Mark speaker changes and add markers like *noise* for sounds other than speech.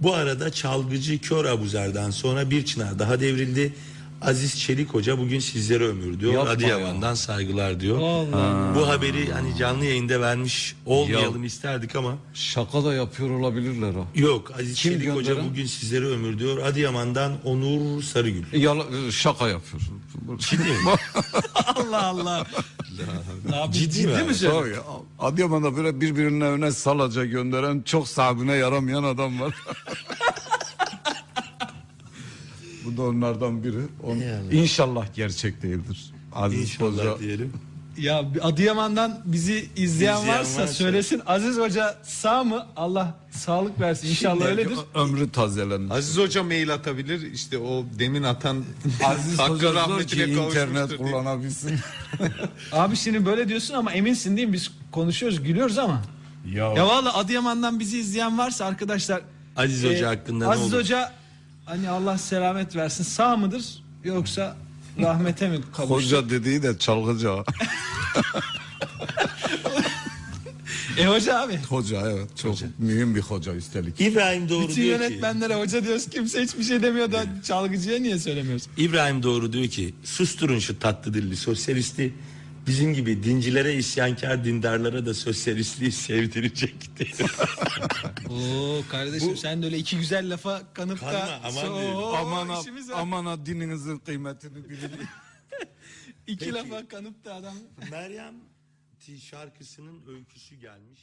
Speaker 1: Bu arada çalgıcı Kör Abuzer'den sonra bir çınar daha devrildi. Aziz Çelik Hoca bugün sizlere ömür diyor.
Speaker 2: Yapma
Speaker 1: Adıyaman'dan saygılar diyor.
Speaker 2: Allah.
Speaker 1: Bu haberi hani canlı yayında vermiş olmayalım isterdik ama
Speaker 2: Şaka da yapıyor olabilirler ha.
Speaker 1: yok. Aziz
Speaker 2: Kim
Speaker 1: Çelik Hoca
Speaker 2: gönderen?
Speaker 1: bugün sizlere ömür diyor. Adıyaman'dan Onur Sarıgül.
Speaker 2: Yala, şaka yapıyor.
Speaker 1: Ciddi mi? *laughs*
Speaker 3: Allah Allah. Abi, *laughs*
Speaker 1: Ciddi mi
Speaker 3: mi?
Speaker 2: Tabii ya. Adıyaman'da böyle birbirinin önüne salaca gönderen çok sahibine yaramayan adam var. *laughs* Bu da onlardan biri. On,
Speaker 1: Eyvallah.
Speaker 2: İnşallah gerçek değildir. Aziz
Speaker 1: İnşallah
Speaker 2: Hoca.
Speaker 1: diyelim.
Speaker 3: Ya Adıyaman'dan bizi izleyen,
Speaker 1: İzleyen
Speaker 3: varsa,
Speaker 1: varsa.
Speaker 3: söylesin. Aziz Hoca sağ mı? Allah sağlık versin. İnşallah
Speaker 2: Belki
Speaker 3: öyledir.
Speaker 2: Ömrü tazelenmiş.
Speaker 4: Aziz Hoca mail atabilir. İşte o demin atan *laughs*
Speaker 2: Aziz
Speaker 4: Hakkı
Speaker 2: Hoca
Speaker 4: rahmetine
Speaker 2: internet
Speaker 4: kavuşmuştur diye.
Speaker 2: kullanabilsin. *laughs*
Speaker 3: Abi şimdi böyle diyorsun ama eminsin değil mi? Biz konuşuyoruz, gülüyoruz ama.
Speaker 2: ya,
Speaker 3: Ya valla Adıyaman'dan bizi izleyen varsa arkadaşlar.
Speaker 1: Aziz Hoca hakkında ne
Speaker 3: Aziz
Speaker 1: olur?
Speaker 3: Hoca hani Allah selamet versin. Sağ mıdır yoksa rahmete mi kavuştu?
Speaker 2: Hoca dediği de çalgıcı. *laughs*
Speaker 3: E hoca abi.
Speaker 2: Hoca evet çok mühim bir hoca üstelik.
Speaker 1: İbrahim Doğru
Speaker 3: Bütün
Speaker 1: diyor ki
Speaker 3: yönetmenlere hoca diyoruz. Kimse hiçbir şey demiyor da çalgıcıya niye söylemiyoruz?
Speaker 1: İbrahim Doğru diyor ki susturun şu tatlı dilli sosyalisti bizim gibi dincilere isyankar dindarlara da sosyalistliği sevdirecekti. *laughs*
Speaker 3: Oo kardeşim sen de öyle iki güzel lafa kanıp
Speaker 1: Kanma,
Speaker 3: da
Speaker 1: aman diyeyim.
Speaker 2: Aman
Speaker 3: işimiz var.
Speaker 2: aman ha dininizin kıymetini bilin.
Speaker 3: İki lafa kanıp da adam
Speaker 1: Meryem şarkısının öyküsü gelmiş.